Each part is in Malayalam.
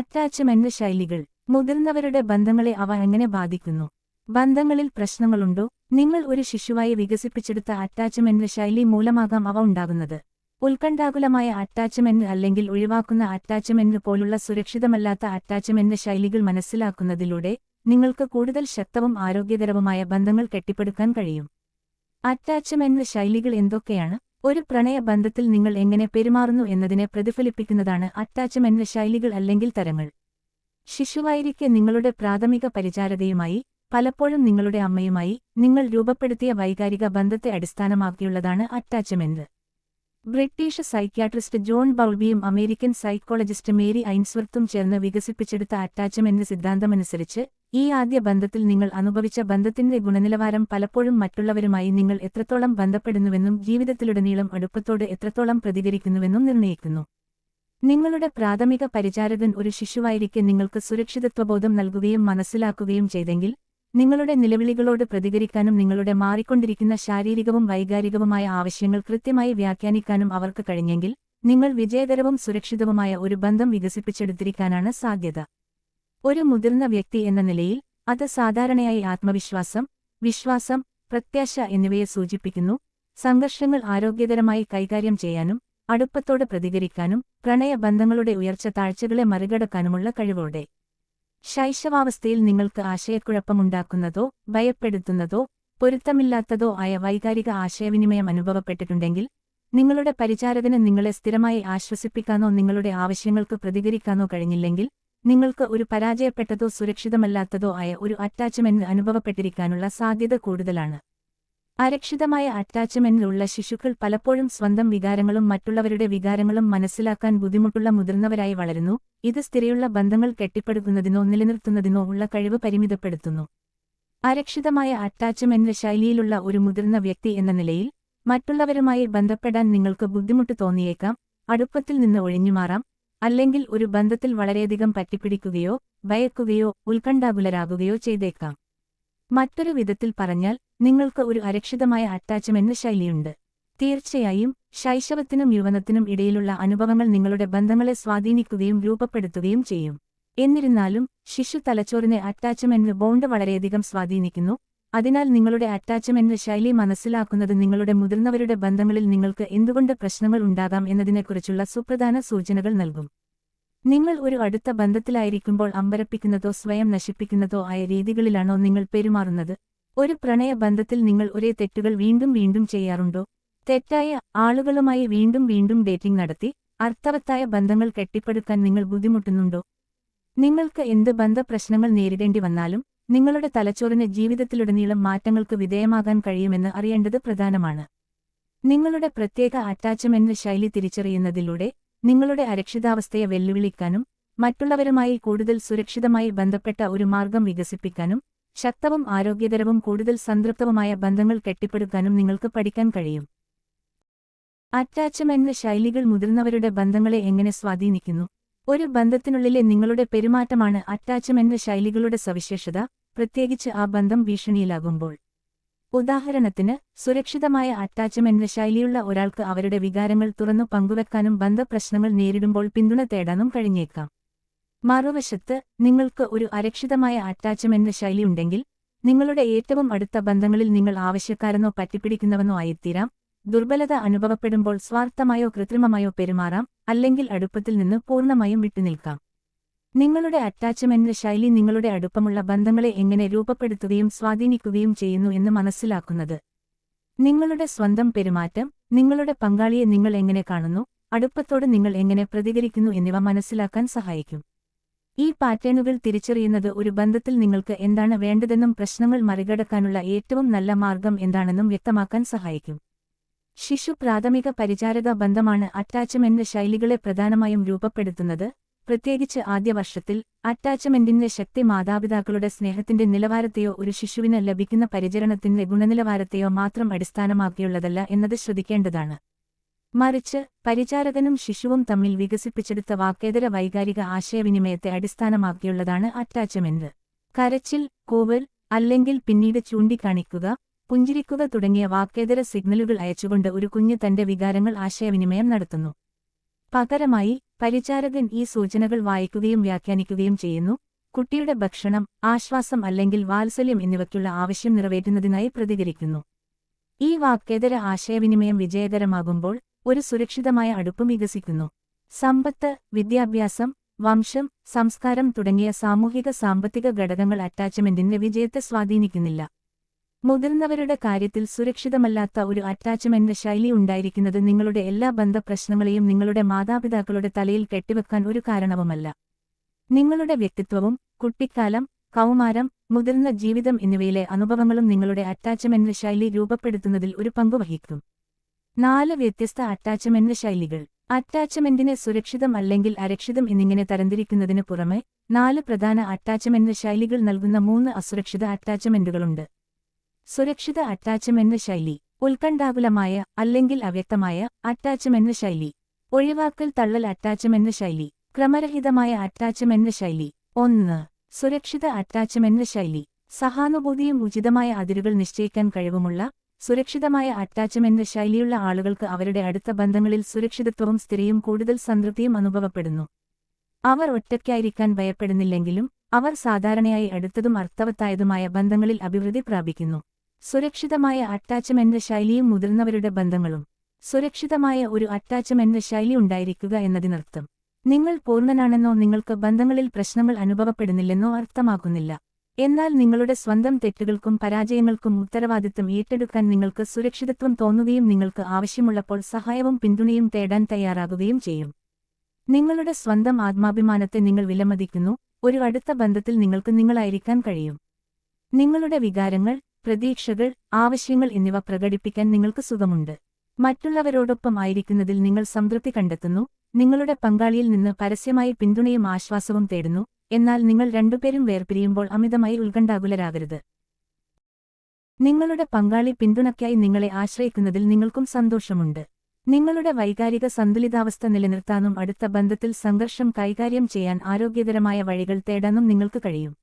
അറ്റാച്ച്മെന്റ് ശൈലികൾ മുതിർന്നവരുടെ ബന്ധങ്ങളെ അവ എങ്ങനെ ബാധിക്കുന്നു? ബന്ധങ്ങളിൽ പ്രശ്നങ്ങളുണ്ടോ? നിങ്ങൾ ഒരു ശിശുവായി വികസിപ്പിച്ചെടുത്ത അറ്റാച്ച്മെന്റ് ശൈലി മൂലമാകാം അവ ഉണ്ടാകുന്നത്. ഉത്കണ്ഠാകുലമായ അറ്റാച്ച്മെന്റ് അല്ലെങ്കിൽ ഒഴിവാക്കുന്ന അറ്റാച്ച്മെന്റ് പോലുള്ള സുരക്ഷിതമല്ലാത്ത അറ്റാച്ച്മെന്റ് ശൈലികൾ മനസ്സിലാക്കുന്നതിലൂടെ നിങ്ങൾക്ക് കൂടുതൽ ശക്തവും ആരോഗ്യകരവുമായ ബന്ധങ്ങൾ കെട്ടിപ്പടുക്കാൻ കഴിയും. അറ്റാച്ച്മെന്റ് ശൈലികൾ എന്തൊക്കെയാണ്? ഒരു പ്രണയ ബന്ധത്തിൽ നിങ്ങൾ എങ്ങനെ പെരുമാറുന്നു എന്നതിനെ പ്രതിഫലിപ്പിക്കുന്നതാണ് അറ്റാച്ച്മെന്റ് ശൈലികൾ അല്ലെങ്കിൽ തരങ്ങൾ. ശിശുവായിരിക്കെ നിങ്ങളുടെ പ്രാഥമിക പരിചാരതയുമായി പലപ്പോഴും നിങ്ങളുടെ അമ്മയുമായി നിങ്ങൾ രൂപപ്പെടുത്തിയ വൈകാരിക ബന്ധത്തെ അടിസ്ഥാനമാക്കിയുള്ളതാണ് അറ്റാച്ച്മെന്റ് ബ്രിട്ടീഷ് സൈക്യാട്രിസ്റ്റ് ജോൺ ബൗൾബിയും അമേരിക്കൻ സൈക്കോളജിസ്റ്റ് മേരി ഐൻസ്വർത്തും ചേർന്ന് വികസിപ്പിച്ചെടുത്ത അറ്റാച്ച്മെന്റ് സിദ്ധാന്തമനുസരിച്ച് ഈ ആദ്യ ബന്ധത്തിൽ നിങ്ങൾ അനുഭവിച്ച ബന്ധത്തിന്റെ ഗുണനിലവാരം പലപ്പോഴും മറ്റുള്ളവരുമായി നിങ്ങൾ എത്രത്തോളം ബന്ധപ്പെടുന്നുവെന്നും ജീവിതത്തിലുടനീളം അടുപ്പത്തോട് എത്രത്തോളം പ്രതികരിക്കുന്നുവെന്നും നിർണയിക്കുന്നു. നിങ്ങളുടെ പ്രാഥമിക പരിചാരകൻ ഒരു ശിശുവായിരിക്കെ നിങ്ങൾക്ക് സുരക്ഷിതത്വബോധം നൽകുകയും മനസ്സിലാക്കുകയും ചെയ്തെങ്കിൽ നിങ്ങളുടെ നിലവിളികളോട് പ്രതികരിക്കാനും നിങ്ങളുടെ മാറിക്കൊണ്ടിരിക്കുന്ന ശാരീരികവും വൈകാരികവുമായ ആവശ്യങ്ങൾ കൃത്യമായി വ്യാഖ്യാനിക്കാനും അവർക്ക് കഴിഞ്ഞെങ്കിൽ നിങ്ങൾ വിജയകരവും സുരക്ഷിതവുമായ ഒരു ബന്ധം വികസിപ്പിച്ചെടുത്തിരിക്കാനാണ് സാധ്യത. ഒരു മുതിർന്ന വ്യക്തി എന്ന നിലയിൽ അത് സാധാരണയായി ആത്മവിശ്വാസം വിശ്വാസം പ്രത്യാശ എന്നിവയെ സൂചിപ്പിക്കുന്നു. സംഘർഷങ്ങൾ ആരോഗ്യകരമായി കൈകാര്യം ചെയ്യാനും അടുപ്പത്തോട് പ്രതികരിക്കാനും പ്രണയബന്ധങ്ങളുടെ ഉയർച്ച താഴ്ചകളെ മറികടക്കാനുമുള്ള കഴിവോടെ ശൈശവാവസ്ഥയിൽ നിങ്ങൾക്ക് ആശയക്കുഴപ്പമുണ്ടാക്കുന്നതോ ഭയപ്പെടുത്തുന്നതോ പൊരുത്തമില്ലാത്തതോ ആയ വൈകാരിക ആശയവിനിമയം അനുഭവപ്പെട്ടിട്ടുണ്ടെങ്കിൽ നിങ്ങളുടെ പരിചാരകന് നിങ്ങളെ സ്ഥിരമായി ആശ്വസിപ്പിക്കാനോ നിങ്ങളുടെ ആവശ്യങ്ങൾക്ക് പ്രതികരിക്കാനോ കഴിഞ്ഞില്ലെങ്കിൽ നിങ്ങൾക്ക് ഒരു പരാജയപ്പെട്ടതോ സുരക്ഷിതമല്ലാത്തതോ ആയ ഒരു അറ്റാച്ച്മെന്റ് അനുഭവപ്പെട്ടിരിക്കാനുള്ള സാധ്യത കൂടുതലാണ്. അരക്ഷിതമായ അറ്റാച്ച്മെന്റിലുള്ള ശിശുക്കൾ പലപ്പോഴും സ്വന്തം വികാരങ്ങളും മറ്റുള്ളവരുടെ വികാരങ്ങളും മനസ്സിലാക്കാൻ ബുദ്ധിമുട്ടുള്ള മുതിർന്നവരായി വളരുന്നു. ഇത് സ്ഥിരയുള്ള ബന്ധങ്ങൾ കെട്ടിപ്പടുക്കുന്നതിനോ നിലനിർത്തുന്നതിനോ ഉള്ള കഴിവ് പരിമിതപ്പെടുത്തുന്നു. അരക്ഷിതമായ അറ്റാച്ച്മെന്റ് ശൈലിയിലുള്ള ഒരു മുതിർന്ന വ്യക്തി എന്ന നിലയിൽ മറ്റുള്ളവരുമായി ബന്ധപ്പെടാൻ നിങ്ങൾക്ക് ബുദ്ധിമുട്ട് തോന്നിയേക്കാം. അടുപ്പത്തിൽ നിന്ന് ഒഴിഞ്ഞുമാറാം. അല്ലെങ്കിൽ ഒരു ബന്ധത്തിൽ വളരെയധികം പറ്റിപ്പിടിക്കുകയോ ഭയക്കുകയോ ഉത്കണ്ഠാകുലരാകുകയോ ചെയ്തേക്കാം. മറ്റൊരു വിധത്തിൽ പറഞ്ഞാൽ നിങ്ങൾക്ക് ഒരു അരക്ഷിതമായ അറ്റാച്ച്മെന്റ് ശൈലിയുണ്ട്. തീർച്ചയായും ശൈശവത്തിനും യൗവനത്തിനും ഇടയിലുള്ള അനുഭവങ്ങൾ നിങ്ങളുടെ ബന്ധങ്ങളെ സ്വാധീനിക്കുകയും രൂപപ്പെടുത്തുകയും ചെയ്യും. എന്നിരുന്നാലും ശിശു തലച്ചോറിനെ അറ്റാച്ച്മെന്റ് ബോണ്ട് വളരെയധികം സ്വാധീനിക്കുന്നു അതിനാൽ നിങ്ങളുടെ അറ്റാച്ച്മെന്റ് ശൈലി മനസ്സിലാക്കുന്നത് നിങ്ങളുടെ മുതിർന്നവരുടെ ബന്ധങ്ങളിൽ നിങ്ങൾക്ക് എന്തുകൊണ്ട് പ്രശ്നങ്ങൾ ഉണ്ടാകാം എന്നതിനെക്കുറിച്ചുള്ള സുപ്രധാന സൂചനകൾ നൽകും. നിങ്ങൾ ഒരു അടുത്ത ബന്ധത്തിലായിരിക്കുമ്പോൾ അമ്പരപ്പിക്കുന്നതോ സ്വയം നശിപ്പിക്കുന്നതോ ആയ രീതികളിലാണോ നിങ്ങൾ പെരുമാറുന്നത്? ഒരു പ്രണയ ബന്ധത്തിൽ നിങ്ങൾ ഒരേ തെറ്റുകൾ വീണ്ടും വീണ്ടും ചെയ്യാറുണ്ടോ? തെറ്റായ ആളുകളുമായി വീണ്ടും വീണ്ടും ഡേറ്റിംഗ് നടത്തി അർത്ഥവത്തായ ബന്ധങ്ങൾ കെട്ടിപ്പടുക്കാൻ നിങ്ങൾ ബുദ്ധിമുട്ടുന്നുണ്ടോ? നിങ്ങൾക്ക് എന്ത് ബന്ധപ്രശ്നങ്ങൾ നേരിടേണ്ടി വന്നാലും നിങ്ങളുടെ തലച്ചോറിന് ജീവിതത്തിലുടനീളം മാറ്റങ്ങൾക്ക് വിധേയമാകാൻ കഴിയുമെന്ന് അറിയേണ്ടത് പ്രധാനമാണ്. നിങ്ങളുടെ പ്രത്യേക അറ്റാച്ച്മെന്റ് ശൈലി തിരിച്ചറിയുന്നതിലൂടെ നിങ്ങളുടെ അരക്ഷിതാവസ്ഥയെ വെല്ലുവിളിക്കാനും മറ്റുള്ളവരുമായി കൂടുതൽ സുരക്ഷിതമായി ബന്ധപ്പെട്ട ഒരു മാർഗം വികസിപ്പിക്കാനും ശക്തവും ആരോഗ്യകരവും കൂടുതൽ സംതൃപ്തവുമായ ബന്ധങ്ങൾ കെട്ടിപ്പടുക്കാനും നിങ്ങൾക്ക് പഠിക്കാൻ കഴിയും. അറ്റാച്ച്മെന്റ് ശൈലികൾ മുതിർന്നവരുടെ ബന്ധങ്ങളെ എങ്ങനെ സ്വാധീനിക്കുന്നു? ഒരു ബന്ധത്തിനുള്ളിലെ നിങ്ങളുടെ പെരുമാറ്റമാണ് അറ്റാച്ച്മെന്റ് ശൈലികളുടെ സവിശേഷത. പ്രത്യേകിച്ച് ആ ബന്ധം ഭീഷണിയിലാകുമ്പോൾ. ഉദാഹരണത്തിന് സുരക്ഷിതമായ അറ്റാച്ച്മെന്റ് ശൈലിയുള്ള ഒരാൾക്ക് അവരുടെ വികാരങ്ങൾ തുറന്നു പങ്കുവെക്കാനും ബന്ധപ്രശ്നങ്ങൾ നേരിടുമ്പോൾ പിന്തുണ തേടാനും കഴിഞ്ഞേക്കാം. മറുവശത്ത് നിങ്ങൾക്ക് ഒരു അരക്ഷിതമായ അറ്റാച്ച്മെന്റ് ശൈലി ഉണ്ടെങ്കിൽ നിങ്ങളുടെ ഏറ്റവും അടുത്ത ബന്ധങ്ങളിൽ നിങ്ങൾ ആവശ്യക്കാരനോ പറ്റിപ്പിടിക്കുന്നവനോ ആയിത്തീരാം. ദുർബലത അനുഭവപ്പെടുമ്പോൾ സ്വാർത്ഥമായോ കൃത്രിമമായോ പെരുമാറാം അല്ലെങ്കിൽ അടുപ്പത്തിൽ നിന്ന് പൂർണമായും വിട്ടുനിൽക്കാം. നിങ്ങളുടെ അറ്റാച്ച്മെന്റ് ശൈലി നിങ്ങളുടെ അടുപ്പമുള്ള ബന്ധങ്ങളെ എങ്ങനെ രൂപപ്പെടുത്തുകയും സ്വാധീനിക്കുകയും ചെയ്യുന്നു എന്ന് മനസ്സിലാക്കുന്നത്. നിങ്ങളുടെ സ്വന്തം പെരുമാറ്റം നിങ്ങളുടെ പങ്കാളിയെ നിങ്ങൾ എങ്ങനെ കാണുന്നു അടുപ്പത്തോട് നിങ്ങൾ എങ്ങനെ പ്രതികരിക്കുന്നു എന്നിവ മനസ്സിലാക്കാൻ സഹായിക്കും. ഈ പാറ്റേണുകൾ തിരിച്ചറിയുന്നത് ഒരു ബന്ധത്തിൽ നിങ്ങൾക്ക് എന്താണ് വേണ്ടതെന്നും പ്രശ്നങ്ങൾ മറികടക്കാനുള്ള ഏറ്റവും നല്ല മാർഗം എന്താണെന്നും വ്യക്തമാക്കാൻ സഹായിക്കും. ശിശു പ്രാഥമിക പരിചാരക ബന്ധമാണ് അറ്റാച്ച്മെന്റ് ശൈലികളെ പ്രധാനമായും രൂപപ്പെടുത്തുന്നത്. പ്രത്യേകിച്ച് ആദ്യ വർഷത്തിൽ അറ്റാച്ച്മെന്റിന്റെ ശക്തി മാതാപിതാക്കളുടെ സ്നേഹത്തിന്റെ നിലവാരത്തെയോ ഒരു ശിശുവിന് ലഭിക്കുന്ന പരിചരണത്തിന്റെ ഗുണനിലവാരത്തെയോ മാത്രം അടിസ്ഥാനമാക്കിയുള്ളതല്ല എന്നത് ശ്രദ്ധിക്കേണ്ടതാണ്. മറിച്ച് പരിചാരകനും ശിശുവും തമ്മിൽ വികസിപ്പിച്ചെടുത്ത വാക്കേതര വൈകാരിക ആശയവിനിമയത്തെ അടിസ്ഥാനമാക്കിയുള്ളതാണ് അറ്റാച്ച്മെന്റ്. കരച്ചിൽ കൂവൽ അല്ലെങ്കിൽ പിന്നീട് ചൂണ്ടിക്കാണിക്കുക പുഞ്ചിരിക്കുക തുടങ്ങിയ വാക്കേതര സിഗ്നലുകൾ അയച്ചുകൊണ്ട് ഒരു കുഞ്ഞ് തന്റെ വികാരങ്ങൾ ആശയവിനിമയം നടത്തുന്നു. പകരമായി പരിചാരകൻ ഈ സൂചനകൾ വായിക്കുകയും വ്യാഖ്യാനിക്കുകയും ചെയ്യുന്നു. കുട്ടിയുടെ ഭക്ഷണം ആശ്വാസം അല്ലെങ്കിൽ വാത്സല്യം എന്നിവയ്ക്കുള്ള ആവശ്യം നിറവേറ്റുന്നതിനായി പ്രതികരിക്കുന്നു. ഈ വാക്കേതര ആശയവിനിമയം വിജയകരമാകുമ്പോൾ ഒരു സുരക്ഷിതമായ അടുപ്പ് വികസിക്കുന്നു. സമ്പത്ത് വിദ്യാഭ്യാസം വംശം സംസ്കാരം തുടങ്ങിയ സാമൂഹിക സാമ്പത്തിക ഘടകങ്ങൾ അറ്റാച്ച്മെന്റിന്റെ വിജയത്തെ സ്വാധീനിക്കുന്നില്ല. മുതിർന്നവരുടെ കാര്യത്തിൽ സുരക്ഷിതമല്ലാത്ത ഒരു അറ്റാച്ച്മെന്റ് ശൈലി ഉണ്ടായിരിക്കുന്നത് നിങ്ങളുടെ എല്ലാ ബന്ധപ്രശ്നങ്ങളെയും നിങ്ങളുടെ മാതാപിതാക്കളുടെ തലയിൽ കെട്ടിവെക്കാൻ ഒരു കാരണവുമല്ല. നിങ്ങളുടെ വ്യക്തിത്വവും കുട്ടിക്കാലം കൗമാരം മുതിർന്ന ജീവിതം എന്നിവയിലെ അനുഭവങ്ങളും നിങ്ങളുടെ അറ്റാച്ച്മെന്റ് ശൈലി രൂപപ്പെടുത്തുന്നതിൽ ഒരു പങ്കുവഹിക്കും നാല് വ്യത്യസ്ത അറ്റാച്ച്മെന്റ് ശൈലികൾ. അറ്റാച്ച്മെന്റിനെ സുരക്ഷിതം അല്ലെങ്കിൽ അരക്ഷിതം എന്നിങ്ങനെ തരംതിരിക്കുന്നതിന് പുറമെ നാല് പ്രധാന അറ്റാച്ച്മെന്റ് ശൈലികൾ നൽകുന്ന മൂന്ന് അസുരക്ഷിത അറ്റാച്ച്മെന്റുകളുണ്ട് സുരക്ഷിത അറ്റാച്ച്മെന്റ് ശൈലി ഉത്കണ്ഠാകുലമായ അല്ലെങ്കിൽ അവ്യക്തമായ അറ്റാച്ച്മെന്റ് ശൈലി ഒഴിവാക്കൽ തള്ളൽ അറ്റാച്ച്മെന്റ് ശൈലി ക്രമരഹിതമായ അറ്റാച്ച്മെന്റ് ശൈലി. ഒന്ന് സുരക്ഷിത അറ്റാച്ച്മെന്റ് ശൈലി. സഹാനുഭൂതിയും ഉചിതമായ അതിരുകൾ നിശ്ചയിക്കാൻ കഴിവുമുള്ള സുരക്ഷിതമായ അറ്റാച്ച്മെന്റ് ശൈലിയുള്ള ആളുകൾക്ക് അവരുടെ അടുത്ത ബന്ധങ്ങളിൽ സുരക്ഷിതത്വവും സ്ഥിരയും കൂടുതൽ സംതൃപ്തിയും അനുഭവപ്പെടുന്നു. അവർ ഒറ്റയ്ക്കായിരിക്കാൻ ഭയപ്പെടുന്നില്ലെങ്കിലും അവർ സാധാരണയായി അടുത്തതും അർത്ഥവത്തായതുമായ ബന്ധങ്ങളിൽ അഭിവൃദ്ധി പ്രാപിക്കുന്നു. സുരക്ഷിതമായ അറ്റാച്ച്മെന്റ് ശൈലിയും മുതിർന്നവരുടെ ബന്ധങ്ങളും. സുരക്ഷിതമായ ഒരു അറ്റാച്ച്മെന്റ് ശൈലി ഉണ്ടായിരിക്കുക എന്നതിനർത്ഥം. നിങ്ങൾ പൂർണനാണെന്നോ നിങ്ങൾക്ക് ബന്ധങ്ങളിൽ പ്രശ്നങ്ങൾ അനുഭവപ്പെടുന്നില്ലെന്നോ അർത്ഥമാക്കുന്നില്ല. എന്നാൽ നിങ്ങളുടെ സ്വന്തം തെറ്റുകൾക്കും പരാജയങ്ങൾക്കും ഉത്തരവാദിത്വം ഏറ്റെടുക്കാൻ നിങ്ങൾക്ക് സുരക്ഷിതത്വം തോന്നുകയും നിങ്ങൾക്ക് ആവശ്യമുള്ളപ്പോൾ സഹായവും പിന്തുണയും തേടാൻ തയ്യാറാകുകയും ചെയ്യും. നിങ്ങളുടെ സ്വന്തം ആത്മാഭിമാനത്തെ നിങ്ങൾ വിലമതിക്കുന്നു. ഒരു അടുത്ത ബന്ധത്തിൽ നിങ്ങൾക്ക് നിങ്ങളായിരിക്കാൻ കഴിയും. നിങ്ങളുടെ വികാരങ്ങൾ പ്രതീക്ഷകൾ ആവശ്യങ്ങൾ എന്നിവ പ്രകടിപ്പിക്കാൻ നിങ്ങൾക്ക് സുഖമുണ്ട്. മറ്റുള്ളവരോടൊപ്പം ആയിരിക്കുന്നതിൽ നിങ്ങൾ സംതൃപ്തി കണ്ടെത്തുന്നു നിങ്ങളുടെ പങ്കാളിയിൽ നിന്ന് പരസ്യമായി പിന്തുണയും ആശ്വാസവും തേടുന്നു എന്നാൽ നിങ്ങൾ രണ്ടുപേരും വേർപിരിയുമ്പോൾ അമിതമായി ഉത്കണ്ഠാകുലരാകരുത്. നിങ്ങളുടെ പങ്കാളി പിന്തുണയ്ക്കായി നിങ്ങളെ ആശ്രയിക്കുന്നതിൽ നിങ്ങൾക്കും സന്തോഷമുണ്ട്. നിങ്ങളുടെ വൈകാരിക സന്തുലിതാവസ്ഥ നിലനിർത്താനും അടുത്ത ബന്ധത്തിൽ സംഘർഷം കൈകാര്യം ചെയ്യാൻ ആരോഗ്യകരമായ വഴികൾ തേടാനും നിങ്ങൾക്ക് കഴിയും.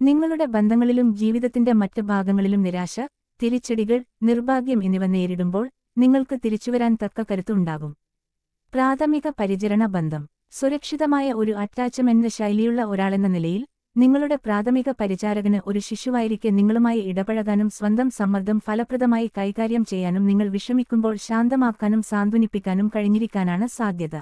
നിങ്ങളുടെ ബന്ധങ്ങളിലും ജീവിതത്തിന്റെ മറ്റ് ഭാഗങ്ങളിലും നിരാശ തിരിച്ചടികൾ നിർഭാഗ്യം എന്നിവ നേരിടുമ്പോൾ നിങ്ങൾക്ക് തിരിച്ചുവരാൻ തക്ക കരുത്തുണ്ടാകും പ്രാഥമിക പരിചരണ ബന്ധം. സുരക്ഷിതമായ ഒരു അറ്റാച്ച്മെന്റ് ശൈലിയുള്ള ഒരാളെന്ന നിലയിൽ നിങ്ങളുടെ പ്രാഥമിക പരിചാരകന് ഒരു ശിശുവായിരിക്കെ നിങ്ങളുമായി ഇടപഴകാനും സ്വന്തം സമ്മർദ്ദം ഫലപ്രദമായി കൈകാര്യം ചെയ്യാനും നിങ്ങൾ വിഷമിക്കുമ്പോൾ ശാന്തമാക്കാനും സാന്ത്വനിപ്പിക്കാനും കഴിഞ്ഞിരിക്കാനാണ് സാധ്യത.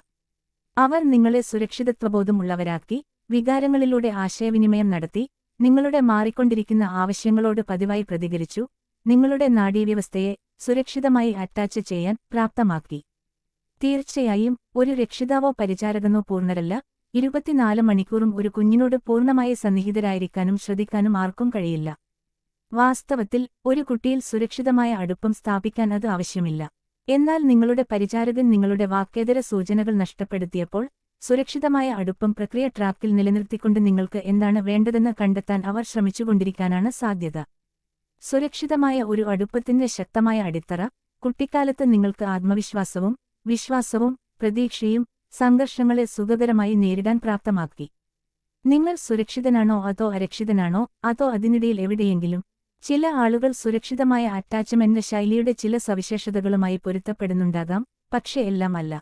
അവർ നിങ്ങളെ സുരക്ഷിതത്വബോധമുള്ളവരാക്കി വികാരങ്ങളിലൂടെ ആശയവിനിമയം നടത്തി നിങ്ങളുടെ മാറിക്കൊണ്ടിരിക്കുന്ന ആവശ്യങ്ങളോട് പതിവായി പ്രതികരിച്ചു നിങ്ങളുടെ നാഡീവ്യവസ്ഥയെ സുരക്ഷിതമായി അറ്റാച്ച് ചെയ്യാൻ പ്രാപ്തമാക്കി. തീർച്ചയായും ഒരു രക്ഷിതാവോ പരിചാരകനോ പൂർണരല്ല ഇരുപത്തിനാല് മണിക്കൂറും ഒരു കുഞ്ഞിനോട് പൂർണമായി സന്നിഹിതരായിരിക്കാനും ശ്രദ്ധിക്കാനും ആർക്കും കഴിയില്ല. വാസ്തവത്തിൽ ഒരു കുട്ടിയിൽ സുരക്ഷിതമായ അടുപ്പം സ്ഥാപിക്കാൻ അത് ആവശ്യമില്ല. എന്നാൽ നിങ്ങളുടെ പരിചാരകൻ നിങ്ങളുടെ വാക്കേതര സൂചനകൾ നഷ്ടപ്പെടുത്തിയപ്പോൾ സുരക്ഷിതമായ അടുപ്പം പ്രക്രിയ ട്രാക്കിൽ നിലനിർത്തിക്കൊണ്ട് നിങ്ങൾക്ക് എന്താണ് വേണ്ടതെന്ന് കണ്ടെത്താൻ അവർ ശ്രമിച്ചുകൊണ്ടിരിക്കാനാണ് സാധ്യത. സുരക്ഷിതമായ ഒരു അടുപ്പത്തിന്റെ ശക്തമായ അടിത്തറ കുട്ടിക്കാലത്ത് നിങ്ങൾക്ക് ആത്മവിശ്വാസവും വിശ്വാസവും പ്രതീക്ഷയും സംഘർഷങ്ങളെ സുഖകരമായി നേരിടാൻ പ്രാപ്തമാക്കി. നിങ്ങൾ സുരക്ഷിതനാണോ അതോ അരക്ഷിതനാണോ അതോ അതിനിടയിൽ എവിടെയെങ്കിലും? ചില ആളുകൾ സുരക്ഷിതമായ അറ്റാച്ച്മെന്റ് ശൈലിയുടെ ചില സവിശേഷതകളുമായി പൊരുത്തപ്പെടുന്നുണ്ടാകാം പക്ഷേ എല്ലാം അല്ല.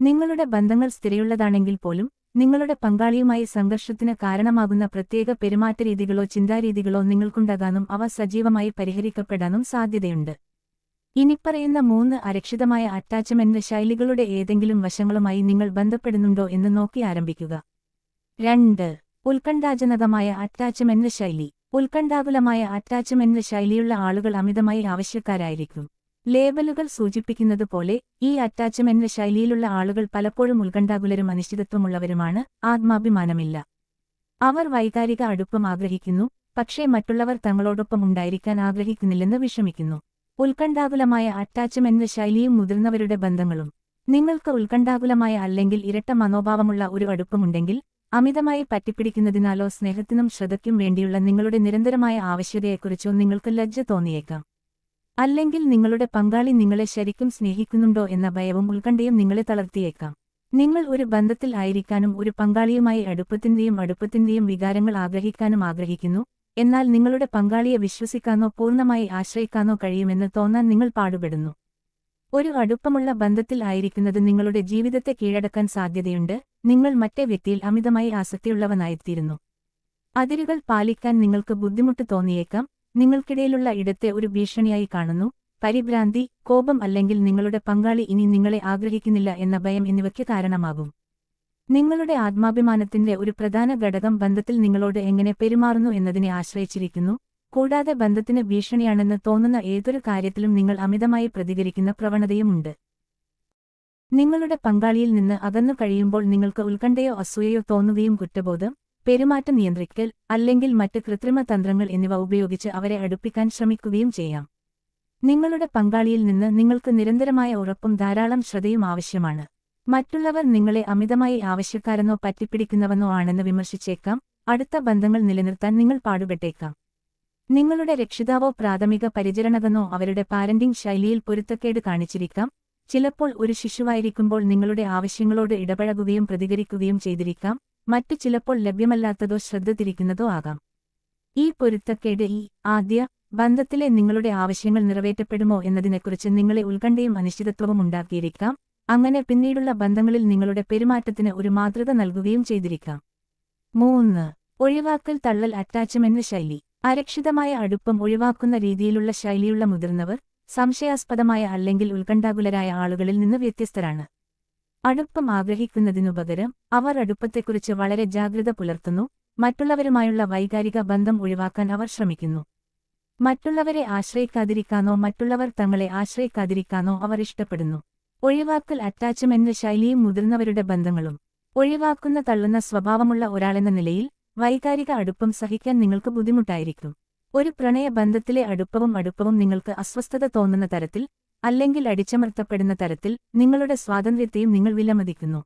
നിങ്ങളുടെ ബന്ധങ്ങൾ സ്ഥിരയുള്ളതാണെങ്കിൽ പോലും നിങ്ങളുടെ പങ്കാളിയുമായി സംഘർഷത്തിന് കാരണമാകുന്ന പ്രത്യേക പെരുമാറ്റരീതികളോ ചിന്താരീതികളോ നിങ്ങൾക്കുണ്ടാകാനും അവ സജീവമായി പരിഹരിക്കപ്പെടാനും സാധ്യതയുണ്ട്. ഇനിപ്പറയുന്ന മൂന്ന് അരക്ഷിതമായ അറ്റാച്ച്മെന്റ് ശൈലികളുടെ ഏതെങ്കിലും വശങ്ങളുമായി നിങ്ങൾ ബന്ധപ്പെടുന്നുണ്ടോ എന്ന് നോക്കി ആരംഭിക്കുക. രണ്ട് ഉത്കണ്ഠാജനകമായ അറ്റാച്ച്മെന്റ് ശൈലി. ഉത്കണ്ഠാകുലമായ അറ്റാച്ച്മെന്റ് ശൈലിയുള്ള ആളുകൾ അമിതമായി ആവശ്യക്കാരായിരിക്കും. ലേബലുകൾ സൂചിപ്പിക്കുന്നത് പോലെ ഈ അറ്റാച്ച്മെന്റ് ശൈലിയിലുള്ള ആളുകൾ പലപ്പോഴും ഉത്കണ്ഠാകുലരും അനിശ്ചിതത്വമുള്ളവരുമാണ്. ആത്മാഭിമാനമില്ല. അവർ വൈകാരിക അടുപ്പം ആഗ്രഹിക്കുന്നു പക്ഷേ മറ്റുള്ളവർ തങ്ങളോടൊപ്പം ഉണ്ടായിരിക്കാൻ ആഗ്രഹിക്കുന്നില്ലെന്ന് വിഷമിക്കുന്നു. ഉത്കണ്ഠാകുലമായ അറ്റാച്ച്മെന്റ് ശൈലിയും മുതിർന്നവരുടെ ബന്ധങ്ങളും. നിങ്ങൾക്ക് ഉത്കണ്ഠാകുലമായ അല്ലെങ്കിൽ ഇരട്ട മനോഭാവമുള്ള ഒരു അടുപ്പമുണ്ടെങ്കിൽ അമിതമായി പറ്റിപ്പിടിക്കുന്നതിനാലോ സ്നേഹത്തിനും ശ്രദ്ധയ്ക്കും വേണ്ടിയുള്ള നിങ്ങളുടെ നിരന്തരമായ ആവശ്യതയെക്കുറിച്ചോ നിങ്ങൾക്ക് ലജ്ജ തോന്നിയേക്കാം. അല്ലെങ്കിൽ നിങ്ങളുടെ പങ്കാളി നിങ്ങളെ ശരിക്കും സ്നേഹിക്കുന്നുണ്ടോ എന്ന ഭയവും ഉത്കണ്ഠയും നിങ്ങളെ തളർത്തിയേക്കാം. നിങ്ങൾ ഒരു ബന്ധത്തിൽ ആയിരിക്കാനും ഒരു പങ്കാളിയുമായി അടുപ്പത്തിന്റെയും അടുപ്പത്തിന്റെയും വികാരങ്ങൾ ആഗ്രഹിക്കാനും ആഗ്രഹിക്കുന്നു എന്നാൽ നിങ്ങളുടെ പങ്കാളിയെ വിശ്വസിക്കാനോ പൂർണമായി ആശ്രയിക്കാനോ കഴിയുമെന്ന് തോന്നാൻ നിങ്ങൾ പാടുപെടുന്നു. ഒരു അടുപ്പമുള്ള ബന്ധത്തിൽ ആയിരിക്കുന്നത് നിങ്ങളുടെ ജീവിതത്തെ കീഴടക്കാൻ സാധ്യതയുണ്ട് നിങ്ങൾ മറ്റേ വ്യക്തിയിൽ അമിതമായി ആസക്തിയുള്ളവനായിത്തീരുന്നു. അതിരുകൾ പാലിക്കാൻ നിങ്ങൾക്ക് ബുദ്ധിമുട്ട് തോന്നിയേക്കാം നിങ്ങൾക്കിടയിലുള്ള ഇടത്തെ ഒരു ഭീഷണിയായി കാണുന്നു. പരിഭ്രാന്തി കോപം അല്ലെങ്കിൽ നിങ്ങളുടെ പങ്കാളി ഇനി നിങ്ങളെ ആഗ്രഹിക്കുന്നില്ല എന്ന ഭയം എന്നിവയ്ക്ക് കാരണമാകും. നിങ്ങളുടെ ആത്മാഭിമാനത്തിന്റെ ഒരു പ്രധാന ഘടകം ബന്ധത്തിൽ നിങ്ങളോട് എങ്ങനെ പെരുമാറുന്നു എന്നതിനെ ആശ്രയിച്ചിരിക്കുന്നു. കൂടാതെ ബന്ധത്തിന് ഭീഷണിയാണെന്ന് തോന്നുന്ന ഏതൊരു കാര്യത്തിലും നിങ്ങൾ അമിതമായി പ്രതികരിക്കുന്ന പ്രവണതയുമുണ്ട് നിങ്ങളുടെ പങ്കാളിയിൽ നിന്ന് അകന്നു കഴിയുമ്പോൾ നിങ്ങൾക്ക് ഉത്കണ്ഠയോ അസൂയയോ തോന്നുകയും കുറ്റബോധം പെരുമാറ്റം നിയന്ത്രിക്കൽ അല്ലെങ്കിൽ മറ്റ് കൃത്രിമ തന്ത്രങ്ങൾ എന്നിവ ഉപയോഗിച്ച് അവരെ അടുപ്പിക്കാൻ ശ്രമിക്കുകയും ചെയ്യാം. നിങ്ങളുടെ പങ്കാളിയിൽ നിന്ന് നിങ്ങൾക്ക് നിരന്തരമായ ഉറപ്പും ധാരാളം ശ്രദ്ധയും ആവശ്യമാണ്. മറ്റുള്ളവർ നിങ്ങളെ അമിതമായി ആവശ്യക്കാരെന്നോ പറ്റിപ്പിടിക്കുന്നവനോ ആണെന്ന് വിമർശിച്ചേക്കാം. അടുത്ത ബന്ധങ്ങൾ നിലനിർത്താൻ നിങ്ങൾ പാടുപെട്ടേക്കാം. നിങ്ങളുടെ രക്ഷിതാവോ പ്രാഥമിക പരിചരണകനോ അവരുടെ പാരന്റിംഗ് ശൈലിയിൽ പൊരുത്തക്കേട് കാണിച്ചിരിക്കാം. ചിലപ്പോൾ ഒരു ശിശുവായിരിക്കുമ്പോൾ നിങ്ങളുടെ ആവശ്യങ്ങളോട് ഇടപഴകുകയും പ്രതികരിക്കുകയും ചെയ്തിരിക്കാം. മറ്റു ചിലപ്പോൾ ലഭ്യമല്ലാത്തതോ ശ്രദ്ധ തിരിക്കുന്നതോ ആകാം. ഈ പൊരുത്തക്കേട് ഈ ആദ്യ ബന്ധത്തിലെ നിങ്ങളുടെ ആവശ്യങ്ങൾ നിറവേറ്റപ്പെടുമോ എന്നതിനെക്കുറിച്ച് നിങ്ങളെ ഉത്കണ്ഠയും അനിശ്ചിതത്വവും ഉണ്ടാക്കിയിരിക്കാം. അങ്ങനെ പിന്നീടുള്ള ബന്ധങ്ങളിൽ നിങ്ങളുടെ പെരുമാറ്റത്തിന് ഒരു മാതൃക നൽകുകയും ചെയ്തിരിക്കാം. മൂന്ന് ഒഴിവാക്കൽ തള്ളൽ അറ്റാച്ച്മെന്റ് ശൈലി. അരക്ഷിതമായ അടുപ്പം ഒഴിവാക്കുന്ന രീതിയിലുള്ള ശൈലിയുള്ള മുതിർന്നവർ സംശയാസ്പദമായ അല്ലെങ്കിൽ ഉത്കണ്ഠാകുലരായ ആളുകളിൽ നിന്ന് വ്യത്യസ്തരാണ്. അടുപ്പം ആഗ്രഹിക്കുന്നതിനുപകരം അവർ അടുപ്പത്തെക്കുറിച്ച് വളരെ ജാഗ്രത പുലർത്തുന്നു മറ്റുള്ളവരുമായുള്ള വൈകാരിക ബന്ധം ഒഴിവാക്കാൻ അവർ ശ്രമിക്കുന്നു. മറ്റുള്ളവരെ ആശ്രയിക്കാതിരിക്കാനോ മറ്റുള്ളവർ തങ്ങളെ ആശ്രയിക്കാതിരിക്കാനോ അവർ ഇഷ്ടപ്പെടുന്നു. ഒഴിവാക്കൽ അറ്റാച്ച്മെന്റ് ശൈലിയും മുതിർന്നവരുടെ ബന്ധങ്ങളും. ഒഴിവാക്കുന്ന തള്ളുന്ന സ്വഭാവമുള്ള ഒരാളെന്ന നിലയിൽ വൈകാരിക അടുപ്പം സഹിക്കാൻ നിങ്ങൾക്ക് ബുദ്ധിമുട്ടായിരിക്കും. ഒരു പ്രണയബന്ധത്തിലെ അടുപ്പവും അടുപ്പവും നിങ്ങൾക്ക് അസ്വസ്ഥത തോന്നുന്ന തരത്തിൽ അല്ലെങ്കിൽ അടിച്ചമർത്തപ്പെടുന്ന തരത്തിൽ നിങ്ങളുടെ സ്വാതന്ത്ര്യത്തെയും നിങ്ങൾ വിലമതിക്കുന്നു.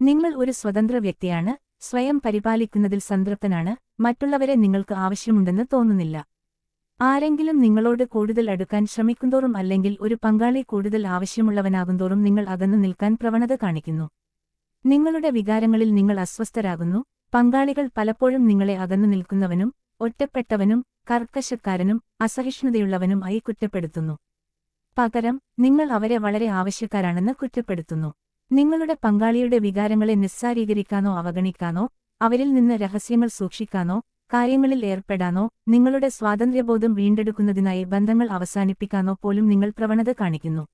നിങ്ങൾ ഒരു സ്വതന്ത്ര വ്യക്തിയാണ് സ്വയം പരിപാലിക്കുന്നതിൽ സംതൃപ്തനാണ് മറ്റുള്ളവരെ നിങ്ങൾക്ക് ആവശ്യമുണ്ടെന്ന് തോന്നുന്നില്ല. ആരെങ്കിലും നിങ്ങളോട് കൂടുതൽ അടുക്കാൻ ശ്രമിക്കുന്തോറും അല്ലെങ്കിൽ ഒരു പങ്കാളി കൂടുതൽ ആവശ്യമുള്ളവനാകുന്തോറും നിങ്ങൾ അകന്നു നിൽക്കാൻ പ്രവണത കാണിക്കുന്നു. നിങ്ങളുടെ വികാരങ്ങളിൽ നിങ്ങൾ അസ്വസ്ഥരാകുന്നു പങ്കാളികൾ പലപ്പോഴും നിങ്ങളെ അകന്നു നിൽക്കുന്നവനും ഒറ്റപ്പെട്ടവനും കർക്കശക്കാരനും അസഹിഷ്ണുതയുള്ളവനും ആയി കുറ്റപ്പെടുത്തുന്നു. പകരം നിങ്ങൾ അവരെ വളരെ ആവശ്യക്കാരാണെന്ന് കുറ്റപ്പെടുത്തുന്നു. നിങ്ങളുടെ പങ്കാളിയുടെ വികാരങ്ങളെ നിസ്സാരീകരിക്കാനോ അവഗണിക്കാനോ അവരിൽ നിന്ന് രഹസ്യങ്ങൾ സൂക്ഷിക്കാനോ കാര്യങ്ങളിൽ ഏർപ്പെടാനോ നിങ്ങളുടെ സ്വാതന്ത്ര്യബോധം വീണ്ടെടുക്കുന്നതിനായി ബന്ധങ്ങൾ അവസാനിപ്പിക്കാനോ പോലും നിങ്ങൾ പ്രവണത കാണിക്കുന്നു.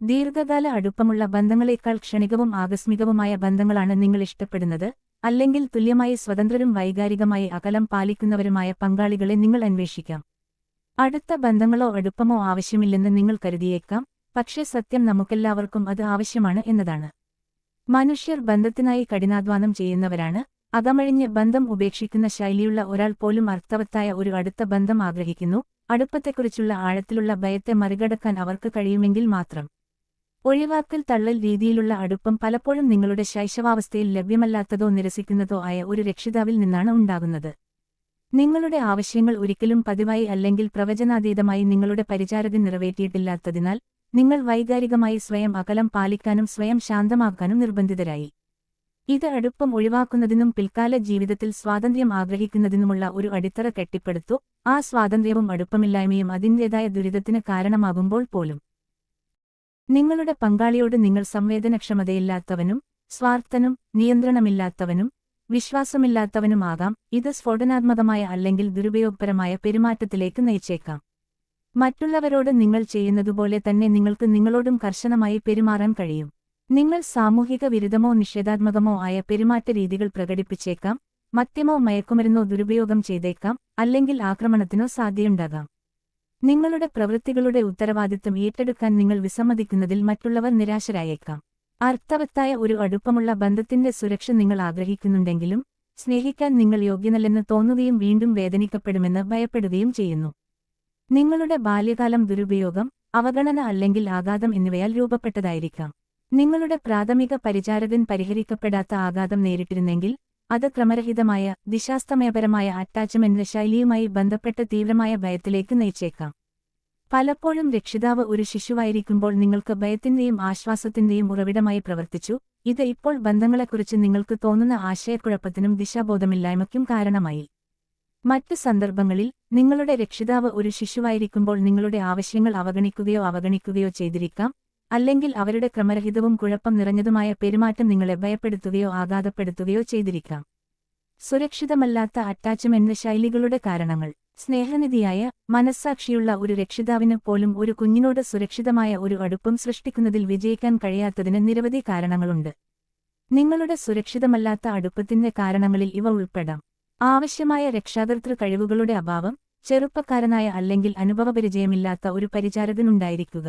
ദീർഘകാല അടുപ്പമുള്ള ബന്ധങ്ങളേക്കാൾ ക്ഷണികവും ആകസ്മികവുമായ ബന്ധങ്ങളാണ് നിങ്ങൾ ഇഷ്ടപ്പെടുന്നത് അല്ലെങ്കിൽ തുല്യമായി സ്വതന്ത്രരും വൈകാരികമായി അകലം പാലിക്കുന്നവരുമായ പങ്കാളികളെ നിങ്ങൾ അന്വേഷിക്കാം. അടുത്ത ബന്ധങ്ങളോ അടുപ്പമോ ആവശ്യമില്ലെന്ന് നിങ്ങൾ കരുതിയേക്കാം പക്ഷേ സത്യം നമുക്കെല്ലാവർക്കും അത് ആവശ്യമാണ് എന്നതാണ്. മനുഷ്യർ ബന്ധത്തിനായി കഠിനാധ്വാനം ചെയ്യുന്നവരാണ് അകമഴിഞ്ഞ് ബന്ധം ഉപേക്ഷിക്കുന്ന ശൈലിയുള്ള ഒരാൾ പോലും അർത്ഥവത്തായ ഒരു അടുത്ത ബന്ധം ആഗ്രഹിക്കുന്നു അടുപ്പത്തെക്കുറിച്ചുള്ള ആഴത്തിലുള്ള ഭയത്തെ മറികടക്കാൻ അവർക്ക് കഴിയുമെങ്കിൽ മാത്രം. ഒഴിവാക്കൽ തള്ളൽ രീതിയിലുള്ള അടുപ്പം പലപ്പോഴും നിങ്ങളുടെ ശൈശവാവസ്ഥയിൽ ലഭ്യമല്ലാത്തതോ നിരസിക്കുന്നതോ ആയ ഒരു രക്ഷിതാവിൽ നിന്നാണ് ഉണ്ടാകുന്നത്. നിങ്ങളുടെ ആവശ്യങ്ങൾ ഒരിക്കലും പതിവായി അല്ലെങ്കിൽ പ്രവചനാതീതമായി നിങ്ങളുടെ പരിചാരകൻ നിറവേറ്റിയിട്ടില്ലാത്തതിനാൽ നിങ്ങൾ വൈകാരികമായി സ്വയം അകലം പാലിക്കാനും സ്വയം ശാന്തമാക്കാനും നിർബന്ധിതരായി. ഇത് അടുപ്പം ഒഴിവാക്കുന്നതിനും പിൽക്കാല ജീവിതത്തിൽ സ്വാതന്ത്ര്യം ആഗ്രഹിക്കുന്നതിനുമുള്ള ഒരു അടിത്തറ കെട്ടിപ്പടുത്തു. ആ സ്വാതന്ത്ര്യവും അടുപ്പമില്ലായ്മയും അതിന്റെതായ ദുരിതത്തിന് കാരണമാകുമ്പോൾ പോലും. നിങ്ങളുടെ പങ്കാളിയോട് നിങ്ങൾ സംവേദനക്ഷമതയില്ലാത്തവനും സ്വാർത്ഥനും നിയന്ത്രണമില്ലാത്തവനും വിശ്വാസമില്ലാത്തവനുമാകാം ഇത് സ്ഫോടനാത്മകമായ അല്ലെങ്കിൽ ദുരുപയോഗപരമായ പെരുമാറ്റത്തിലേക്ക് നയിച്ചേക്കാം. മറ്റുള്ളവരോട് നിങ്ങൾ ചെയ്യുന്നതുപോലെ തന്നെ നിങ്ങൾക്ക് നിങ്ങളോടും കർശനമായി പെരുമാറാൻ കഴിയും. നിങ്ങൾ സാമൂഹിക വിരുദ്ധമോ നിഷേധാത്മകമോ ആയ പെരുമാറ്റ രീതികൾ പ്രകടിപ്പിച്ചേക്കാം മദ്യമോ മയക്കുമരുന്നോ ദുരുപയോഗം ചെയ്തേക്കാം അല്ലെങ്കിൽ ആക്രമണത്തിനോ സാധ്യയുണ്ടാകാം നിങ്ങളുടെ പ്രവൃത്തികളുടെ ഉത്തരവാദിത്തം ഏറ്റെടുക്കാൻ നിങ്ങൾ വിസമ്മതിക്കുന്നതിൽ മറ്റുള്ളവർ നിരാശരായേക്കാം. അർത്ഥവത്തായ ഒരു അടുപ്പമുള്ള ബന്ധത്തിന്റെ സുരക്ഷ നിങ്ങൾ ആഗ്രഹിക്കുന്നുണ്ടെങ്കിലും സ്നേഹിക്കാൻ നിങ്ങൾ യോഗ്യനല്ലെന്ന് തോന്നുകയും വീണ്ടും വേദനിക്കപ്പെടുമെന്ന് ഭയപ്പെടുകയും ചെയ്യുന്നു. നിങ്ങളുടെ ബാല്യകാലം ദുരുപയോഗം അവഗണന അല്ലെങ്കിൽ ആഘാതം എന്നിവയാൽ രൂപപ്പെട്ടതായിരിക്കാം. നിങ്ങളുടെ പ്രാഥമിക പരിചാരകൻ പരിഹരിക്കപ്പെടാത്ത ആഘാതം നേരിട്ടിരുന്നെങ്കിൽ അത് ക്രമരഹിതമായ ദിശാസ്തമയപരമായ അറ്റാച്ച്മെന്റ് ശൈലിയുമായി ബന്ധപ്പെട്ട തീവ്രമായ ഭയത്തിലേക്ക് നയിച്ചേക്കാം. പലപ്പോഴും രക്ഷിതാവ് ഒരു ശിശുവായിരിക്കുമ്പോൾ നിങ്ങൾക്ക് ഭയത്തിന്റെയും ആശ്വാസത്തിന്റെയും ഉറവിടമായി പ്രവർത്തിച്ചു. ഇത് ഇപ്പോൾ ബന്ധങ്ങളെക്കുറിച്ച് നിങ്ങൾക്ക് തോന്നുന്ന ആശയക്കുഴപ്പത്തിനും ദിശാബോധമില്ലായ്മയ്ക്കും കാരണമായി. മറ്റ് സന്ദർഭങ്ങളിൽ നിങ്ങളുടെ രക്ഷിതാവ് ഒരു ശിശുവായിരിക്കുമ്പോൾ നിങ്ങളുടെ ആവശ്യങ്ങൾ അവഗണിക്കുകയോ അവഗണിക്കുകയോ ചെയ്തിരിക്കാം. അല്ലെങ്കിൽ അവരുടെ ക്രമരഹിതവും കുഴപ്പം നിറഞ്ഞതുമായ പെരുമാറ്റം നിങ്ങളെ ഭയപ്പെടുത്തുകയോ ആഘാതപ്പെടുത്തുകയോ ചെയ്തിരിക്കാം. സുരക്ഷിതമല്ലാത്ത അറ്റാച്ച്മെന്റ് ശൈലികളുടെ കാരണങ്ങൾ. സ്നേഹനിധിയായ മനസ്സാക്ഷിയുള്ള ഒരു രക്ഷിതാവിന് പോലും ഒരു കുഞ്ഞിനോട് സുരക്ഷിതമായ ഒരു അടുപ്പം സൃഷ്ടിക്കുന്നതിൽ വിജയിക്കാൻ കഴിയാത്തതിന് നിരവധി കാരണങ്ങളുണ്ട്. നിങ്ങളുടെ സുരക്ഷിതമല്ലാത്ത അടുപ്പത്തിന്റെ കാരണങ്ങളിൽ ഇവ ഉൾപ്പെടാം. ആവശ്യമായ രക്ഷാകർതൃ കഴിവുകളുടെ അഭാവം ചെറുപ്പക്കാരനായ അല്ലെങ്കിൽ അനുഭവപരിചയമില്ലാത്ത ഒരു പരിചാരകനുണ്ടായിരിക്കുക.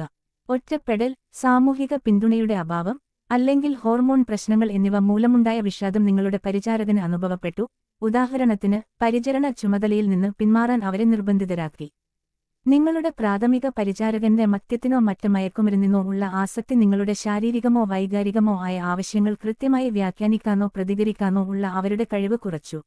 ഒറ്റപ്പെടൽ സാമൂഹിക പിന്തുണയുടെ അഭാവം അല്ലെങ്കിൽ ഹോർമോൺ പ്രശ്നങ്ങൾ എന്നിവ മൂലമുണ്ടായ വിഷാദം നിങ്ങളുടെ പരിചാരകന് അനുഭവപ്പെട്ടു ഉദാഹരണത്തിന് പരിചരണ ചുമതലയിൽ നിന്ന് പിന്മാറാൻ അവരെ നിർബന്ധിതരാക്കി. നിങ്ങളുടെ പ്രാഥമിക പരിചാരകന്റെ മദ്യത്തിനോ മറ്റ് മയക്കുമരുന്നിനോ ഉള്ള ആസക്തി നിങ്ങളുടെ ശാരീരികമോ വൈകാരികമോ ആയ ആവശ്യങ്ങൾ കൃത്യമായി വ്യാഖ്യാനിക്കാനോ പ്രതികരിക്കാനോ ഉള്ള അവരുടെ കഴിവ് കുറച്ചു.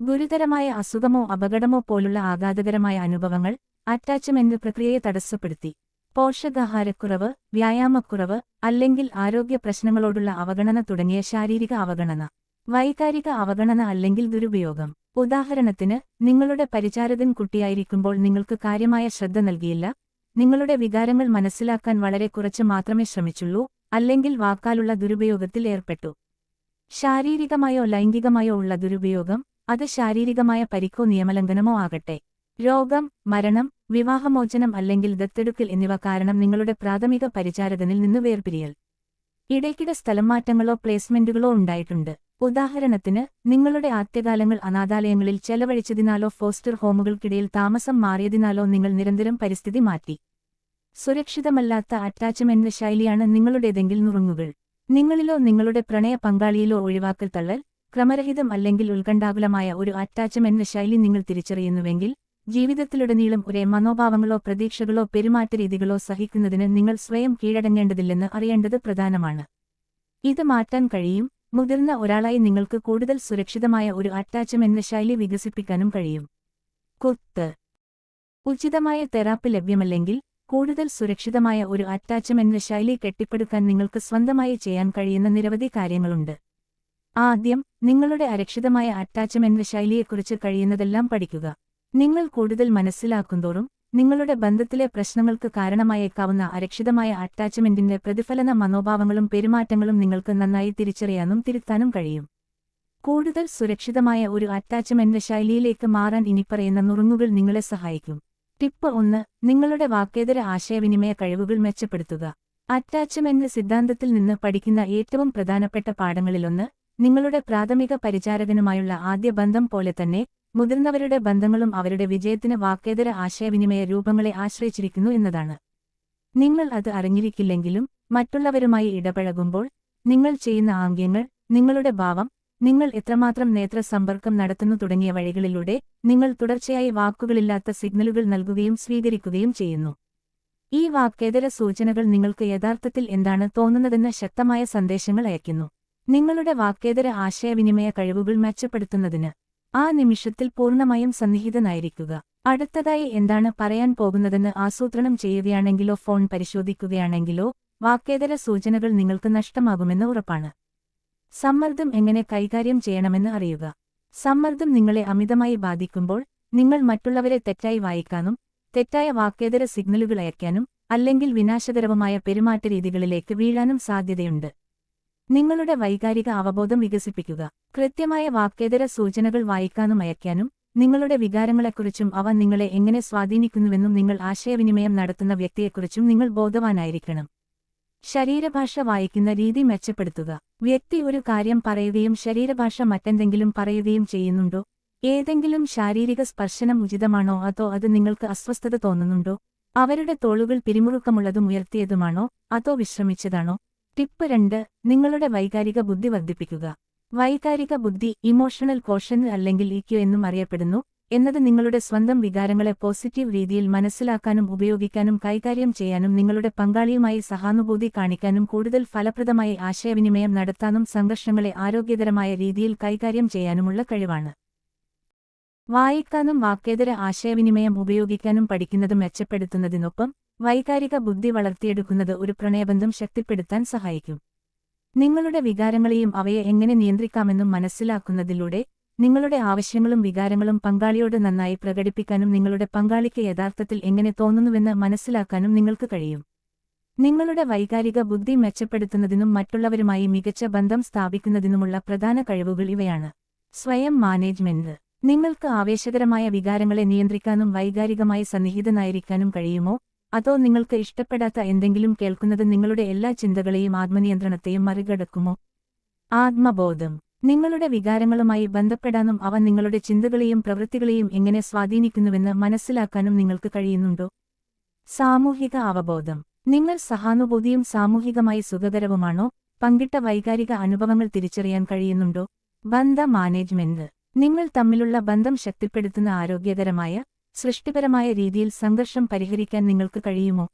ഗുരുതരമായ അസുഖമോ അപകടമോ പോലുള്ള ആഘാതകരമായ അനുഭവങ്ങൾ അറ്റാച്ച്മെന്റ് പ്രക്രിയയെ തടസ്സപ്പെടുത്തി. പോഷകാഹാരക്കുറവ് വ്യായാമക്കുറവ് അല്ലെങ്കിൽ ആരോഗ്യ പ്രശ്നങ്ങളോടുള്ള അവഗണന തുടങ്ങിയ ശാരീരിക അവഗണന. വൈകാരിക അവഗണന അല്ലെങ്കിൽ ദുരുപയോഗം. ഉദാഹരണത്തിന് നിങ്ങളുടെ പരിചാരകൻ കുട്ടിയായിരിക്കുമ്പോൾ നിങ്ങൾക്ക് കാര്യമായ ശ്രദ്ധ നൽകിയില്ല. നിങ്ങളുടെ വികാരങ്ങൾ മനസ്സിലാക്കാൻ വളരെ കുറച്ച് മാത്രമേ ശ്രമിച്ചുള്ളൂ അല്ലെങ്കിൽ വാക്കാലുള്ള ദുരുപയോഗത്തിൽ ഏർപ്പെട്ടു. ശാരീരികമായോ ലൈംഗികമായോ ഉള്ള ദുരുപയോഗം അത് ശാരീരികമായ പരിക്കോ നിയമലംഘനമോ ആകട്ടെ. രോഗം മരണം വിവാഹമോചനം അല്ലെങ്കിൽ ദത്തെടുക്കൽ എന്നിവ കാരണം നിങ്ങളുടെ പ്രാഥമിക പരിചാരകനിൽ നിന്ന് വേർപിരിയൽ. ഇടയ്ക്കിടെ സ്ഥലംമാറ്റങ്ങളോ പ്ലേസ്മെന്റുകളോ ഉണ്ടായിട്ടുണ്ട്. ഉദാഹരണത്തിന് നിങ്ങളുടെ ആദ്യകാലങ്ങൾ അനാഥാലയങ്ങളിൽ ചെലവഴിച്ചതിനാലോ ഫോസ്റ്റർ ഹോമുകൾക്കിടയിൽ താമസം മാറിയതിനാലോ നിങ്ങൾ നിരന്തരം പരിസ്ഥിതി മാറ്റി. സുരക്ഷിതമല്ലാത്ത അറ്റാച്ച്മെന്റ് ശൈലിയാണ് നിങ്ങളുടേതെങ്കിൽ നുറുങ്ങുകൾ. നിങ്ങളിലോ നിങ്ങളുടെ പ്രണയ പങ്കാളിയിലോ ഒഴിവാക്കൽ തള്ളൽ ക്രമരഹിതം അല്ലെങ്കിൽ ഉത്കണ്ഠാകുലമായ ഒരു അറ്റാച്ച്മെന്റ് ശൈലി നിങ്ങൾ തിരിച്ചറിയുന്നുവെങ്കിൽ ജീവിതത്തിലുടനീളം ഒരേ മനോഭാവങ്ങളോ പ്രതീക്ഷകളോ പെരുമാറ്റരീതികളോ സഹിക്കുന്നതിന് നിങ്ങൾ സ്വയം കീഴടങ്ങേണ്ടതില്ലെന്ന് അറിയേണ്ടത് പ്രധാനമാണ്. ഇത് മാറ്റാൻ കഴിയും മുതിർന്ന ഒരാളായി നിങ്ങൾക്ക് കൂടുതൽ സുരക്ഷിതമായ ഒരു അറ്റാച്ച്മെന്റ് ശൈലി വികസിപ്പിക്കാനും കഴിയും. കുത്ത്. ഉചിതമായ തെറാപ്പി ലഭ്യമല്ലെങ്കിൽ കൂടുതൽ സുരക്ഷിതമായ ഒരു അറ്റാച്ച്മെന്റ് ശൈലി കെട്ടിപ്പടുക്കാൻ നിങ്ങൾക്ക് സ്വന്തമായി ചെയ്യാൻ കഴിയുന്ന നിരവധി കാര്യങ്ങളുണ്ട്. ആദ്യം നിങ്ങളുടെ അരക്ഷിതമായ അറ്റാച്ച്മെന്റ് ശൈലിയെക്കുറിച്ച് കഴിയുന്നതെല്ലാം പഠിക്കുക. നിങ്ങൾ കൂടുതൽ മനസ്സിലാക്കുന്തോറും നിങ്ങളുടെ ബന്ധത്തിലെ പ്രശ്നങ്ങൾക്ക് കാരണമായേക്കാവുന്ന അരക്ഷിതമായ അറ്റാച്ച്മെന്റിന്റെ പ്രതിഫലന മനോഭാവങ്ങളും പെരുമാറ്റങ്ങളും നിങ്ങൾക്ക് നന്നായി തിരിച്ചറിയാനും തിരുത്താനും കഴിയും. കൂടുതൽ സുരക്ഷിതമായ ഒരു അറ്റാച്ച്മെന്റ് ശൈലിയിലേക്ക് മാറാൻ ഇനിപ്പറയുന്ന നുറുങ്ങുകൾ നിങ്ങളെ സഹായിക്കും. ടിപ്പ് ഒന്ന് നിങ്ങളുടെ വാക്കേതര ആശയവിനിമയ കഴിവുകൾ മെച്ചപ്പെടുത്തുക. അറ്റാച്ച്മെന്റ് സിദ്ധാന്തത്തിൽ നിന്ന് പഠിക്കുന്ന ഏറ്റവും പ്രധാനപ്പെട്ട പാഠങ്ങളിലൊന്ന് നിങ്ങളുടെ പ്രാഥമിക പരിചാരകനുമായുള്ള ആദ്യ ബന്ധം പോലെ തന്നെ മുതിർന്നവരുടെ ബന്ധങ്ങളും അവരുടെ വിജയത്തിന് വാക്കേതര ആശയവിനിമയ രൂപങ്ങളെ ആശ്രയിച്ചിരിക്കുന്നു എന്നതാണ്. നിങ്ങൾ അത് അറിഞ്ഞിരിക്കില്ലെങ്കിലും മറ്റുള്ളവരുമായി ഇടപഴകുമ്പോൾ നിങ്ങൾ ചെയ്യുന്ന ആംഗ്യങ്ങൾ നിങ്ങളുടെ ഭാവം നിങ്ങൾ എത്രമാത്രം നേത്രസമ്പർക്കം നടത്തുന്നു തുടങ്ങിയ വഴികളിലൂടെ നിങ്ങൾ തുടർച്ചയായി വാക്കുകളില്ലാത്ത സിഗ്നലുകൾ നൽകുകയും സ്വീകരിക്കുകയും ചെയ്യുന്നു. ഈ വാക്കേതര സൂചനകൾ നിങ്ങൾക്ക് യഥാർത്ഥത്തിൽ എന്താണ് തോന്നുന്നതെന്ന ശക്തമായ സന്ദേശങ്ങൾ അയക്കുന്നു നിങ്ങളുടെ വാക്കേതര ആശയവിനിമയ കഴിവുകൾ മെച്ചപ്പെടുത്തുന്നതിന് ആ നിമിഷത്തിൽ പൂർണമായും സന്നിഹിതനായിരിക്കുക. അടുത്തതായി എന്താണ് പറയാൻ പോകുന്നതെന്ന് ആസൂത്രണം ചെയ്യുകയാണെങ്കിലോ ഫോൺ പരിശോധിക്കുകയാണെങ്കിലോ വാക്കേതര സൂചനകൾ നിങ്ങൾക്ക് നഷ്ടമാകുമെന്ന് ഉറപ്പാണ്. സമ്മർദ്ദം എങ്ങനെ കൈകാര്യം ചെയ്യണമെന്ന് അറിയുക. സമ്മർദ്ദം നിങ്ങളെ അമിതമായി ബാധിക്കുമ്പോൾ നിങ്ങൾ മറ്റുള്ളവരെ തെറ്റായി വായിക്കാനും തെറ്റായ വാക്കേതര സിഗ്നലുകൾ അയക്കാനും അല്ലെങ്കിൽ വിനാശകരവുമായ പെരുമാറ്റരീതികളിലേക്ക് വീഴാനും സാധ്യതയുണ്ട്. നിങ്ങളുടെ വൈകാരിക അവബോധം വികസിപ്പിക്കുക. കൃത്യമായ വാക്കേതര സൂചനകൾ വായിക്കാനും അയക്കാനും നിങ്ങളുടെ വികാരങ്ങളെക്കുറിച്ചും അവ നിങ്ങളെ എങ്ങനെ സ്വാധീനിക്കുന്നുവെന്നും നിങ്ങൾ ആശയവിനിമയം നടത്തുന്ന വ്യക്തിയെക്കുറിച്ചും നിങ്ങൾ ബോധവാനായിരിക്കണം. ശരീരഭാഷ വായിക്കുന്ന രീതി മെച്ചപ്പെടുത്തുക. വ്യക്തി ഒരു കാര്യം പറയുകയും ശരീരഭാഷ മറ്റെന്തെങ്കിലും പറയുകയും ചെയ്യുന്നുണ്ടോ? ഏതെങ്കിലും ശാരീരിക സ്പർശനം ഉചിതമാണോ അതോ അത് നിങ്ങൾക്ക് അസ്വസ്ഥത തോന്നുന്നുണ്ടോ? അവരുടെ തോളുകൾ പിരിമുറുക്കമുള്ളതും ഉയർത്തിയതുമാണോ? അതോ വിശ്രമിച്ചതാണോ? ടിപ്പ് രണ്ട് നിങ്ങളുടെ വൈകാരിക ബുദ്ധി വർദ്ധിപ്പിക്കുക. വൈകാരിക ബുദ്ധി ഇമോഷണൽ കോഷൻ അല്ലെങ്കിൽ ഇക്യു എന്നും അറിയപ്പെടുന്നു. എന്നത് നിങ്ങളുടെ സ്വന്തം വികാരങ്ങളെ പോസിറ്റീവ് രീതിയിൽ മനസ്സിലാക്കാനും ഉപയോഗിക്കാനും കൈകാര്യം ചെയ്യാനും നിങ്ങളുടെ പങ്കാളിയുമായി സഹാനുഭൂതി കാണിക്കാനും കൂടുതൽ ഫലപ്രദമായി ആശയവിനിമയം നടത്താനും സംഘർഷങ്ങളെ ആരോഗ്യകരമായ രീതിയിൽ കൈകാര്യം ചെയ്യാനുമുള്ള കഴിവാണ്. വായിക്കാനും വാക്കേതര ആശയവിനിമയം ഉപയോഗിക്കാനും പഠിക്കുന്നത് മെച്ചപ്പെടുത്തുന്നതിനൊപ്പം വൈകാരിക ബുദ്ധി വളർത്തിയെടുക്കുന്നത് ഒരു പ്രണയബന്ധം ശക്തിപ്പെടുത്താൻ സഹായിക്കും. നിങ്ങളുടെ വികാരങ്ങളെയും അവയെ എങ്ങനെ നിയന്ത്രിക്കാമെന്നും മനസ്സിലാക്കുന്നതിലൂടെ നിങ്ങളുടെ ആവശ്യങ്ങളും വികാരങ്ങളും പങ്കാളിയോട് നന്നായി പ്രകടിപ്പിക്കാനും നിങ്ങളുടെ പങ്കാളിക്ക് യഥാർത്ഥത്തിൽ എങ്ങനെ തോന്നുന്നുവെന്ന് മനസ്സിലാക്കാനും നിങ്ങൾക്ക് കഴിയും. നിങ്ങളുടെ വൈകാരിക ബുദ്ധി മെച്ചപ്പെടുത്തുന്നതിനും മറ്റുള്ളവരുമായി മികച്ച ബന്ധം സ്ഥാപിക്കുന്നതിനുമുള്ള പ്രധാന കഴിവുകൾ ഇവയാണ്. സ്വയം മാനേജ്മെന്റ്. നിങ്ങൾക്ക് ആവേശകരമായ വികാരങ്ങളെ നിയന്ത്രിക്കാനും വൈകാരികമായി സന്നിഹിതനായിരിക്കാനും കഴിയുമോ? അതോ നിങ്ങൾക്ക് ഇഷ്ടപ്പെടാത്ത എന്തെങ്കിലും കേൾക്കുന്നത് നിങ്ങളുടെ എല്ലാ ചിന്തകളെയും ആത്മനിയന്ത്രണത്തെയും മറികടക്കുമോ? ആത്മബോധം. നിങ്ങളുടെ വികാരങ്ങളുമായി ബന്ധപ്പെടാനും അവ നിങ്ങളുടെ ചിന്തകളെയും പ്രവൃത്തികളെയും എങ്ങനെ സ്വാധീനിക്കുന്നുവെന്ന് മനസ്സിലാക്കാനും നിങ്ങൾക്ക് കഴിയുന്നുണ്ടോ? സാമൂഹിക അവബോധം. നിങ്ങൾ സഹാനുഭൂതിയും സാമൂഹികമായി സുഖകരവുമാണോ? പങ്കിട്ട വൈകാരിക അനുഭവങ്ങൾ തിരിച്ചറിയാൻ കഴിയുന്നുണ്ടോ? ബന്ധ മാനേജ്മെന്റ്. നിങ്ങൾ തമ്മിലുള്ള ബന്ധം ശക്തിപ്പെടുത്തുന്ന ആരോഗ്യകരമായ സൃഷ്ടിപരമായ രീതിയിൽ സംഘർഷം പരിഹരിക്കാൻ നിങ്ങൾക്ക് കഴിയുമോ?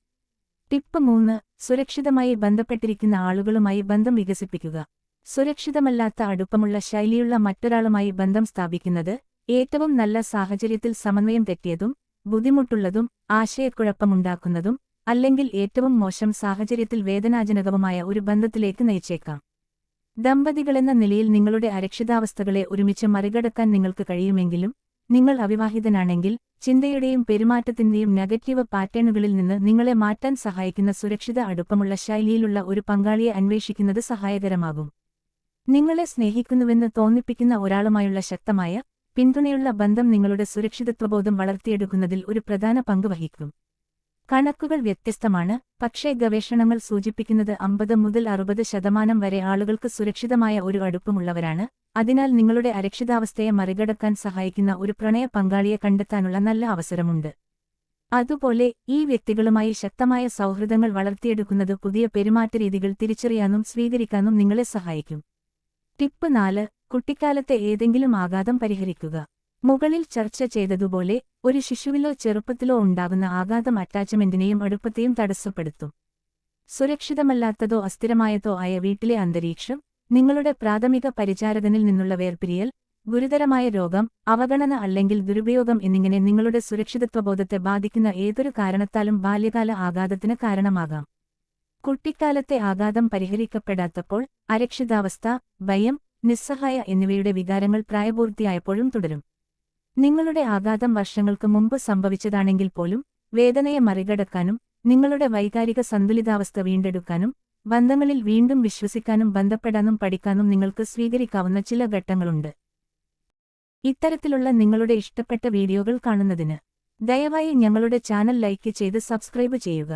ടിപ്പ് മൂന്ന് സുരക്ഷിതമായി ബന്ധപ്പെട്ടിരിക്കുന്ന ആളുകളുമായി ബന്ധം വികസിപ്പിക്കുക. സുരക്ഷിതമല്ലാത്ത അടുപ്പമുള്ള ശൈലിയുള്ള മറ്റൊരാളുമായി ബന്ധം സ്ഥാപിക്കുന്നത് ഏറ്റവും നല്ല സാഹചര്യത്തിൽ സമന്വയം തെറ്റിയതും ബുദ്ധിമുട്ടുള്ളതും ആശയക്കുഴപ്പമുണ്ടാക്കുന്നതും അല്ലെങ്കിൽ ഏറ്റവും മോശം സാഹചര്യത്തിൽ വേദനാജനകവുമായ ഒരു ബന്ധത്തിലേക്ക് നയിച്ചേക്കാം. ദമ്പതികളെന്ന നിലയിൽ നിങ്ങളുടെ അരക്ഷിതാവസ്ഥകളെ ഒരുമിച്ച് മറികടക്കാൻ നിങ്ങൾക്ക് കഴിയുമെങ്കിലും നിങ്ങൾ അവിവാഹിതനാണെങ്കിൽ ചിന്തയുടെയും പെരുമാറ്റത്തിന്റെയും നെഗറ്റീവ് പാറ്റേണുകളിൽ നിന്ന് നിങ്ങളെ മാറ്റാൻ സഹായിക്കുന്ന സുരക്ഷിത അടുപ്പമുള്ള ശൈലിയിലുള്ള ഒരു പങ്കാളിയെ അന്വേഷിക്കുന്നത് സഹായകരമാകും. നിങ്ങളെ സ്നേഹിക്കുന്നുവെന്ന് തോന്നിപ്പിക്കുന്ന ഒരാളുമായുള്ള ശക്തമായ പിന്തുണയുള്ള ബന്ധം നിങ്ങളുടെ സുരക്ഷിതത്വബോധം വളർത്തിയെടുക്കുന്നതിൽ ഒരു പ്രധാന പങ്ക് വഹിക്കും. കണക്കുകൾ വ്യത്യസ്തമാണ്. പക്ഷേ ഗവേഷണങ്ങൾ സൂചിപ്പിക്കുന്നത് അമ്പത് മുതൽ അറുപത് ശതമാനം വരെ ആളുകൾക്ക് സുരക്ഷിതമായ ഒരു അടുപ്പമുള്ളവരാണ്. അതിനാൽ നിങ്ങളുടെ അരക്ഷിതാവസ്ഥയെ മറികടക്കാൻ സഹായിക്കുന്ന ഒരു പ്രണയ പങ്കാളിയെ കണ്ടെത്താനുള്ള നല്ല അവസരമുണ്ട്. അതുപോലെ ഈ വ്യക്തികളുമായി ശക്തമായ സൗഹൃദങ്ങൾ വളർത്തിയെടുക്കുന്നത് പുതിയ പെരുമാറ്റരീതികൾ തിരിച്ചറിയാനും സ്വീകരിക്കാനും നിങ്ങളെ സഹായിക്കും. ടിപ്പ് നാല് കുട്ടിക്കാലത്തെ ഏതെങ്കിലും ആഘാതം പരിഹരിക്കുക. മുകളിൽ ചർച്ച ചെയ്തതുപോലെ ഒരു ശിശുവിലോ ചെറുപ്പത്തിലോ ഉണ്ടാകുന്ന ആഘാതം അറ്റാച്ച്മെന്റിനെയും അടുപ്പത്തെയും തടസ്സപ്പെടുത്തും. സുരക്ഷിതമല്ലാത്തതോ അസ്ഥിരമായതോ ആയ വീട്ടിലെ അന്തരീക്ഷം നിങ്ങളുടെ പ്രാഥമിക പരിചാരകനിൽ നിന്നുള്ള വേർപിരിയൽ ഗുരുതരമായ രോഗം അവഗണന അല്ലെങ്കിൽ ദുരുപയോഗം എന്നിങ്ങനെ നിങ്ങളുടെ സുരക്ഷിതത്വബോധത്തെ ബാധിക്കുന്ന ഏതൊരു കാരണത്താലും ബാല്യകാല ആഘാതത്തിന് കാരണമാകാം. കുട്ടിക്കാലത്തെ ആഘാതം പരിഹരിക്കപ്പെടാത്തപ്പോൾ അരക്ഷിതാവസ്ഥ ഭയം നിസ്സഹായ എന്നിവയുടെ വികാരങ്ങൾ പ്രായപൂർത്തിയായപ്പോഴും തുടരും. നിങ്ങളുടെ ആഘാതം വർഷങ്ങൾക്ക് മുമ്പ് സംഭവിച്ചതാണെങ്കിൽ പോലും വേദനയെ മറികടക്കാനും നിങ്ങളുടെ വൈകാരിക സന്തുലിതാവസ്ഥ വീണ്ടെടുക്കാനും ബന്ധങ്ങളിൽ വീണ്ടും വിശ്വസിക്കാനും ബന്ധപ്പെടാനും പഠിക്കാനും നിങ്ങൾക്ക് സ്വീകരിക്കാവുന്ന ചില ഘട്ടങ്ങളുണ്ട്. ഇത്തരത്തിലുള്ള നിങ്ങളുടെ ഇഷ്ടപ്പെട്ട വീഡിയോകൾ കാണുന്നതിന് ദയവായി ഞങ്ങളുടെ ചാനൽ ലൈക്ക് ചെയ്ത് സബ്സ്ക്രൈബ് ചെയ്യുക.